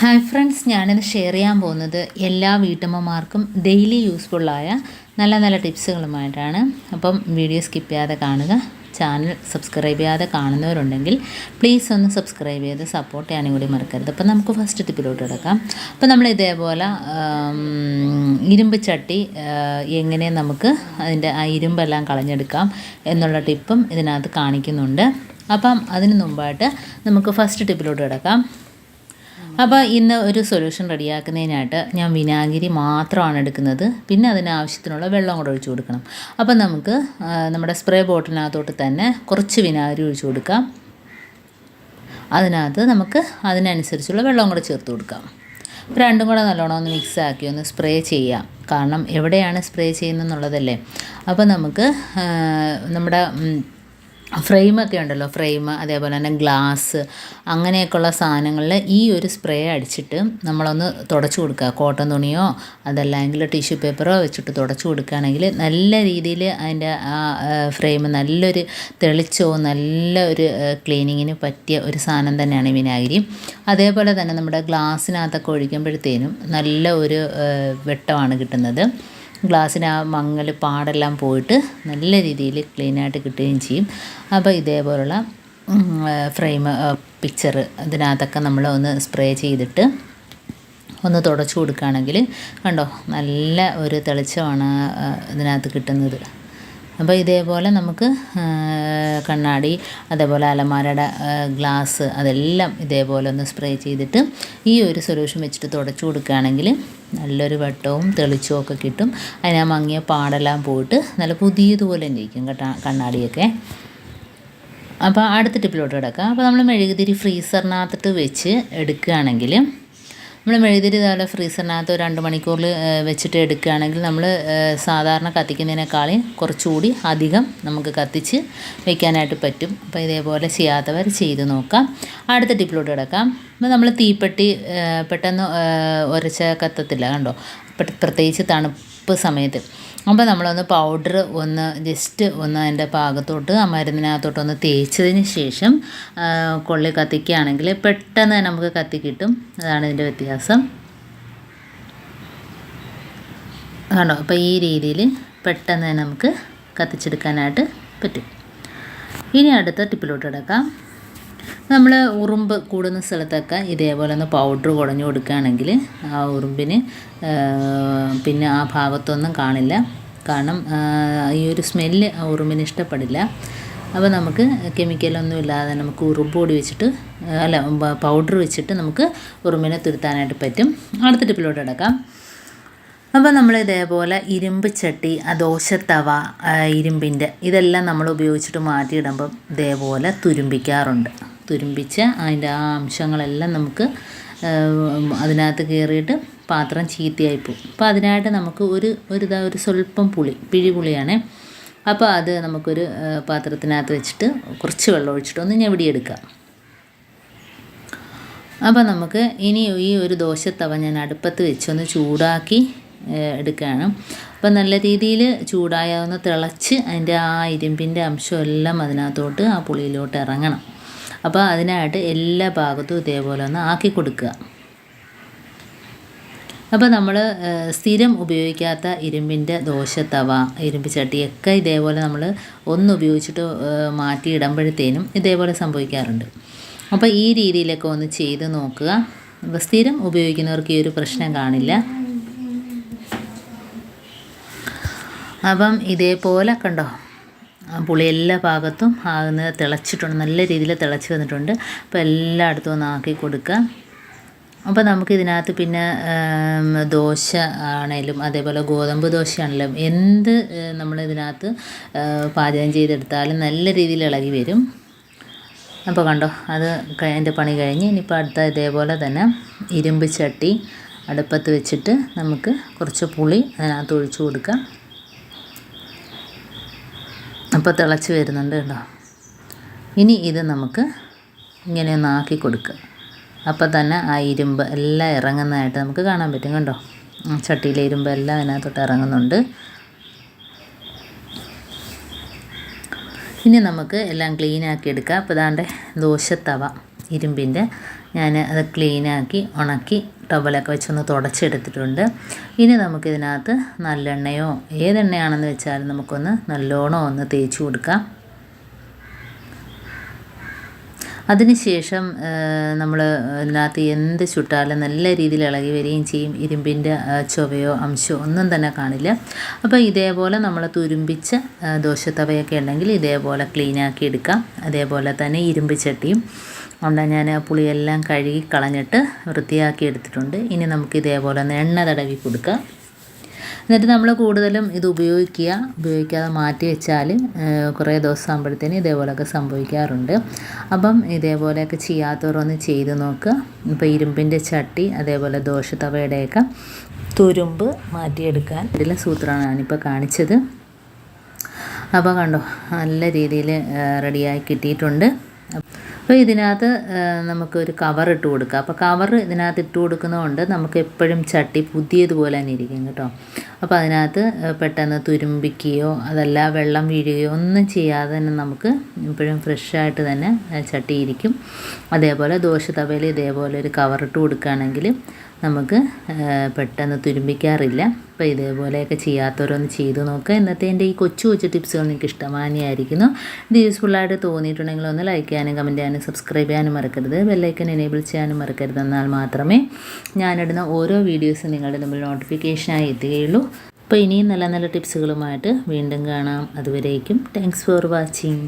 Hi friends ഞാനിത് share ചെയ്യാൻ പോകുന്നത് എല്ലാ വീട്ടമ്മമാർക്കും ഡെയിലി യൂസ്ഫുള്ളായ നല്ല നല്ല ടിപ്സുകളുമായിട്ടാണ്. അപ്പം വീഡിയോ സ്കിപ്പ് ചെയ്യാതെ കാണുക. ചാനൽ സബ്സ്ക്രൈബ് ചെയ്യാതെ കാണുന്നവരുണ്ടെങ്കിൽ പ്ലീസ് ഒന്ന് സബ്സ്ക്രൈബ് ചെയ്ത് സപ്പോർട്ട് ചെയ്യാനും കൂടി മറക്കരുത്. അപ്പം നമുക്ക് ഫസ്റ്റ് ടിപ്പിലോട്ട് കിടക്കാം. അപ്പം നമ്മൾ ഇതേപോലെ ഇരുമ്പ് ചട്ടി എങ്ങനെ നമുക്ക് അതിന്റെ ആ ഇരുമ്പെല്ലാം കളഞ്ഞെടുക്കാം എന്നുള്ള ടിപ്പും ഇതിനകത്ത് കാണിക്കുന്നുണ്ട്. അപ്പം അതിന് മുമ്പായിട്ട് നമുക്ക് ഫസ്റ്റ് ടിപ്പിലോട്ട് കിടക്കാം. അപ്പോൾ ഇന്ന് ഒരു സൊല്യൂഷൻ റെഡിയാക്കുന്നതിനായിട്ട് ഞാൻ വിനാഗിരി മാത്രമാണ് എടുക്കുന്നത്. പിന്നെ അതിന് ആവശ്യത്തിനുള്ള വെള്ളം കൂടെ ഒഴിച്ചു കൊടുക്കണം. അപ്പോൾ നമുക്ക് നമ്മുടെ സ്പ്രേ ബോട്ടിലിനകത്തോട്ട് തന്നെ കുറച്ച് വിനാഗിരി ഒഴിച്ചു കൊടുക്കാം. അതിനകത്ത് നമുക്ക് അതിനനുസരിച്ചുള്ള വെള്ളം കൂടെ ചേർത്ത് കൊടുക്കാം. രണ്ടും കൂടെ നല്ലോണം ഒന്ന് മിക്സ് ആക്കി ഒന്ന് സ്പ്രേ ചെയ്യാം. കാരണം എവിടെയാണ് സ്പ്രേ ചെയ്യുന്നതെന്നുള്ളതല്ലേ? അപ്പോൾ നമുക്ക് നമ്മുടെ ഫ്രെയിമൊക്കെ ഉണ്ടല്ലോ ഫ്രെയിം അതേപോലെ തന്നെ ഗ്ലാസ് അങ്ങനെയൊക്കെയുള്ള സാധനങ്ങളിൽ ഈ ഒരു സ്പ്രേ അടിച്ചിട്ട് നമ്മളൊന്ന് തുടച്ചു കൊടുക്കുക. കോട്ടൺ തുണിയോ അതല്ലെങ്കിൽ ടിഷ്യൂ പേപ്പറോ വെച്ചിട്ട് തുടച്ചു കൊടുക്കുകയാണെങ്കിൽ നല്ല രീതിയിൽ അതിന്റെ ആ ഫ്രെയിം നല്ലൊരു തെളിച്ചോ നല്ല ഒരു ക്ലീനിങ്ങിന് പറ്റിയ ഒരു സാധനം തന്നെയാണ് വിനാഗിരി. അതേപോലെ തന്നെ നമ്മുടെ ഗ്ലാസ്സിനകത്തൊക്കെ ഒഴിക്കുമ്പോഴത്തേനും നല്ല ഒരു വെട്ടമാണ് കിട്ടുന്നത്. ഗ്ലാസ്സിന് ആ മങ്ങൽ പാടെല്ലാം പോയിട്ട് നല്ല രീതിയിൽ ക്ലീനായിട്ട് കിട്ടുകയും ചെയ്യും. അപ്പോൾ ഇതേപോലുള്ള ഫ്രെയിം പിക്ചർ ഇതിനകത്തൊക്കെ നമ്മൾ ഒന്ന് സ്പ്രേ ചെയ്തിട്ട് ഒന്ന് തുടച്ചു കൊടുക്കുകയാണെങ്കിൽ കണ്ടോ നല്ല ഒരു തെളിച്ചമാണ് ഇതിനകത്ത് കിട്ടുന്നത്. അപ്പോൾ ഇതേപോലെ നമുക്ക് കണ്ണാടി അതേപോലെ അലമാരയുടെ ഗ്ലാസ് അതെല്ലാം ഇതേപോലെ ഒന്ന് സ്പ്രേ ചെയ്തിട്ട് ഈ ഒരു സൊല്യൂഷൻ വെച്ചിട്ട് തുടച്ചു കൊടുക്കുകയാണെങ്കിൽ നല്ലൊരു വെട്ടവും തെളിച്ചവും ഒക്കെ കിട്ടും. അതിന് മങ്ങിയ പാടെല്ലാം പോയിട്ട് നല്ല പുതിയതുപോലെ ഇരിക്കും കേട്ടോ കണ്ണാടിയൊക്കെ. അപ്പോൾ അടുത്ത ടിപ്പിലോട്ട് കിടക്കാം. അപ്പോൾ നമ്മൾ മെഴുകുതിരി ഫ്രീസറിനകത്തിട്ട് വെച്ച് എടുക്കുകയാണെങ്കിൽ നമ്മൾ മെഴുകുതിരി ഇതുപോലെ ഫ്രീസറിനകത്ത് ഒരു രണ്ട് മണിക്കൂറിൽ വെച്ചിട്ട് എടുക്കുകയാണെങ്കിൽ നമ്മൾ സാധാരണ കത്തിക്കുന്നതിനേക്കാളും കുറച്ചുകൂടി അധികം നമുക്ക് കത്തിച്ച് വെക്കാനായിട്ട് പറ്റും. അപ്പോൾ ഇതേപോലെ ചെയ്യാത്തവർ ചെയ്ത് നോക്കാം. അടുത്ത ടിപ്പിലോട്ട് കിടക്കാം. അപ്പോൾ നമ്മൾ തീപ്പെട്ടി പെട്ടെന്ന് ഒരച്ച കത്തത്തില്ല കണ്ടോ? പ്രത്യേകിച്ച് തണുപ്പ് സമയത്ത്. അപ്പോൾ നമ്മളൊന്ന് പൗഡർ ഒന്ന് ജസ്റ്റ് ഒന്ന് അതിന്റെ പാകത്തോട്ട് ആ മരുന്നിനകത്തോട്ട് ഒന്ന് തേച്ചതിന് ശേഷം കൊള്ളി കത്തിക്കുകയാണെങ്കിൽ പെട്ടെന്ന് തന്നെ നമുക്ക് കത്തി കിട്ടും. അതാണ് ഇതിന്റെ വ്യത്യാസം. കണ്ടോ? അപ്പോൾ ഈ രീതിയിൽ പെട്ടെന്ന് തന്നെ നമുക്ക് കത്തിച്ചെടുക്കാനായിട്ട് പറ്റും. ഇനി അടുത്ത ടിപ്പിലോട്ട് കിടക്കാം. നമ്മൾ ഉറുമ്പ് കൂടുന്ന സ്ഥലത്തൊക്കെ ഇതേപോലെ ഒന്ന് പൗഡർ കുടഞ്ഞു കൊടുക്കുകയാണെങ്കിൽ ആ ഉറുമ്പിന് പിന്നെ ആ ഭാഗത്തൊന്നും കാണില്ല. കാരണം ഈ ഒരു സ്മെല്ല് ആ ഉറുമ്പിന് ഇഷ്ടപ്പെടില്ല. അപ്പോൾ നമുക്ക് കെമിക്കലൊന്നും ഇല്ലാതെ നമുക്ക് ഉറുമ്പ് പൊടി വെച്ചിട്ട് അല്ല പൗഡർ വെച്ചിട്ട് നമുക്ക് ഉറുമ്പിനെ തുരുത്താനായിട്ട് പറ്റും. അടുത്ത ടിപ്പിലോട്ട് കിടക്കാം. അപ്പോൾ നമ്മൾ ഇതേപോലെ ഇരുമ്പ് ചട്ടി ദോശത്തവ ഇരുമ്പിന്റെ ഇതെല്ലാം നമ്മൾ ഉപയോഗിച്ചിട്ട് മാറ്റിയിടുമ്പം ഇതേപോലെ തുരുമ്പിക്കാറുണ്ട്. തുരുമ്പിച്ച് അതിന്റെ ആ അംശങ്ങളെല്ലാം നമുക്ക് അതിനകത്ത് കയറിയിട്ട് പാത്രം ചീത്തയായി പോകും. അപ്പോൾ അതിനായിട്ട് നമുക്ക് ഒരു ഒരു ഒരു സ്വല്പം പുളി പിഴിപുളിയാണ്. അപ്പോൾ അത് നമുക്കൊരു പാത്രത്തിനകത്ത് വെച്ചിട്ട് കുറച്ച് വെള്ളം ഒഴിച്ചിട്ട് ഒന്ന് ഞെവിടിയെടുക്കാം. അപ്പോൾ നമുക്ക് ഇനി ഈ ഒരു ദോശത്തവ ഞാൻ അടുപ്പത്ത് വെച്ച് ഒന്ന് ചൂടാക്കി എടുക്കുകയാണ്. അപ്പോൾ നല്ല രീതിയിൽ ചൂടായ ഒന്ന് തിളച്ച് അതിന്റെ ആ ഇരുമ്പിന്റെ അംശമെല്ലാം അതിനകത്തോട്ട് ആ പുളിയിലോട്ട് ഇറങ്ങണം. അപ്പോൾ അതിനായിട്ട് എല്ലാ ഭാഗത്തും ഇതേപോലെ ഒന്ന് ആക്കി കൊടുക്കുക. അപ്പോൾ നമ്മൾ സ്ഥിരം ഉപയോഗിക്കാത്ത ഇരുമ്പിന്റെ ദോശത്തവ ഇരുമ്പ് ചട്ടിയൊക്കെ ഇതേപോലെ നമ്മൾ ഒന്ന് ഉപയോഗിച്ചിട്ട് മാറ്റി മാറ്റിയിടുമ്പോഴത്തേനും ഇതേപോലെ സംഭവിക്കാറുണ്ട്. അപ്പോൾ ഈ രീതിയിലൊക്കെ ഒന്ന് ചെയ്ത് നോക്കുക. അപ്പോൾ സ്ഥിരം ഉപയോഗിക്കുന്നവർക്ക് ഈ ഒരു പ്രശ്നം കാണില്ല. അപ്പം ഇതേപോലെ കണ്ടോ? പുളി എല്ലാ ഭാഗത്തും ആകുന്ന തിളച്ചിട്ടുണ്ട് നല്ല രീതിയിൽ തിളച്ച് വന്നിട്ടുണ്ട്. അപ്പോൾ എല്ലായിടത്തും ഒന്ന് ആക്കി കൊടുക്കുക അപ്പോൾ നമുക്ക് ഇതിനകത്ത് പിന്നെ ദോശ ആണേലും അതേപോലെ ഗോതമ്പ് ദോശയാണേലും എന്ത് നമ്മൾ ഇതിനകത്ത് പാചകം ചെയ്തെടുത്താലും നല്ല രീതിയിൽ ഇളകി വരും. അപ്പോൾ കണ്ടോ അത് എന്റെ പണി കഴിഞ്ഞ് ഇനിയിപ്പോൾ അടുത്ത ഇതേപോലെ തന്നെ ഇരുമ്പ് ചട്ടി അടുപ്പത്ത് വെച്ചിട്ട് നമുക്ക് കുറച്ച് പുളി അതിനകത്ത് ഒഴിച്ചു കൊടുക്കാം. അപ്പോൾ തിളച്ച് വരുന്നുണ്ട് കേട്ടോ. ഇനി ഇത് നമുക്ക് ഇങ്ങനെ ഒന്ന് ആക്കി കൊടുക്കുക. അപ്പോൾ തന്നെ ആ ഇരുമ്പ് എല്ലാം ഇറങ്ങുന്നതായിട്ട് നമുക്ക് കാണാൻ പറ്റും കണ്ടോ? ചട്ടിയിലെ ഇരുമ്പ് എല്ലാം അതിനകത്തോട്ട് ഇറങ്ങുന്നുണ്ട്. ഇനി നമുക്ക് എല്ലാം ക്ലീൻ ആക്കി എടുക്കാം. അപ്പോൾ ഇതാണ്ട് ദോശത്തവ ഇരുമ്പിന്റെ ഞാൻ അത് ക്ലീനാക്കി ഉണക്കി ടവലൊക്കെ വെച്ചൊന്ന് തുടച്ചെടുത്തിട്ടുണ്ട്. ഇനി നമുക്കിതിനകത്ത് നല്ലെണ്ണയോ ഏതെണ്ണയാണെന്ന് വെച്ചാലും നമുക്കൊന്ന് നല്ലോണം ഒന്ന് തേച്ച് കൊടുക്കാം. അതിനുശേഷം നമ്മൾ ഇതിനകത്ത് എന്ത് ചുട്ടാലും നല്ല രീതിയിൽ ഇളകി വരികയും ചെയ്യും. ഇരുമ്പിന്റെ ചുവയോ അംശമോ ഒന്നും തന്നെ കാണില്ല. അപ്പോൾ ഇതേപോലെ നമ്മൾ തുരുമ്പിച്ച ദോശത്തവയൊക്കെ ഉണ്ടെങ്കിൽ ഇതേപോലെ ക്ലീനാക്കി എടുക്കാം. അതേപോലെ തന്നെ ഇരുമ്പ് ചട്ടിയും. ഉണ്ട് ഞാൻ പുളിയെല്ലാം കഴുകി കളഞ്ഞിട്ട് വൃത്തിയാക്കി എടുത്തിട്ടുണ്ട്. ഇനി നമുക്ക് ഇതേപോലെ ഒന്ന് എണ്ണ തടവി കൊടുക്കാം. എന്നിട്ട് നമ്മൾ കൂടുതലും ഇത് ഉപയോഗിക്കുക. ഉപയോഗിക്കാതെ മാറ്റി വെച്ചാൽ കുറേ ദിവസം ആകുമ്പോഴത്തേന് ഇതേപോലെയൊക്കെ സംഭവിക്കാറുണ്ട്. അപ്പം ഇതേപോലെയൊക്കെ ചെയ്യാത്തവരൊന്ന് ചെയ്ത് നോക്കുക. ഇപ്പോൾ ഇരുമ്പിന്റെ ചട്ടി അതേപോലെ ദോശത്തവയുടെയൊക്കെ തുരുമ്പ് മാറ്റിയെടുക്കാൻ ഇതിലെ സൂത്രമാണ് ഞാനിപ്പോൾ കാണിച്ചത്. അപ്പോൾ കണ്ടോ നല്ല രീതിയിൽ റെഡിയായി കിട്ടിയിട്ടുണ്ട്. അപ്പോൾ ഇതിനകത്ത് നമുക്കൊരു കവർ ഇട്ട് കൊടുക്കാം. അപ്പോൾ കവർ ഇതിനകത്ത് ഇട്ട് കൊടുക്കുന്നതുകൊണ്ട് നമുക്ക് എപ്പോഴും ചട്ടി പുതിയതുപോലെ തന്നെ ഇരിക്കും കേട്ടോ. അപ്പോൾ അതിനകത്ത് പെട്ടെന്ന് തുരുമ്പിക്കുകയോ അതല്ല വെള്ളം വീഴുകയോ ഒന്നും ചെയ്യാതെ തന്നെ നമുക്ക് എപ്പോഴും ഫ്രഷായിട്ട് തന്നെ ചട്ടി ഇരിക്കും. അതേപോലെ ദോശ തവയിൽ ഇതേപോലെ ഒരു കവർ ഇട്ട് കൊടുക്കുകയാണെങ്കിൽ നമുക്ക് പെട്ടെന്ന് തുരുമ്പിക്കാറില്ല. അപ്പോൾ ഇതേപോലെയൊക്കെ ചെയ്യാത്തവരൊന്ന് ചെയ്തു നോക്കുക ഇന്നത്തെ എന്റെ ഈ കൊച്ചു കൊച്ചു ടിപ്സുകൾ നിങ്ങൾക്ക് ഇഷ്ടമാനിയായിരിക്കുന്നു. ഇത് യൂസ്ഫുള്ളായിട്ട് തോന്നിയിട്ടുണ്ടെങ്കിൽ ഒന്ന് ലൈക്ക് ചെയ്യാനും കമന്റ് ചെയ്യാനും സബ്സ്ക്രൈബ് ചെയ്യാനും മറക്കരുത്. ബെല്ലൈക്കൻ എനേബിൾ ചെയ്യാനും മറക്കരുത്. എന്നാൽ മാത്രമേ ഞാനിടുന്ന ഓരോ വീഡിയോസും നിങ്ങളുടെ മുമ്പിൽ നോട്ടിഫിക്കേഷനായി എത്തുകയുള്ളൂ. അപ്പോൾ ഇനിയും നല്ല നല്ല ടിപ്സുകളുമായിട്ട് വീണ്ടും കാണാം. അതുവരേക്കും താങ്ക്സ് ഫോർ വാച്ചിങ്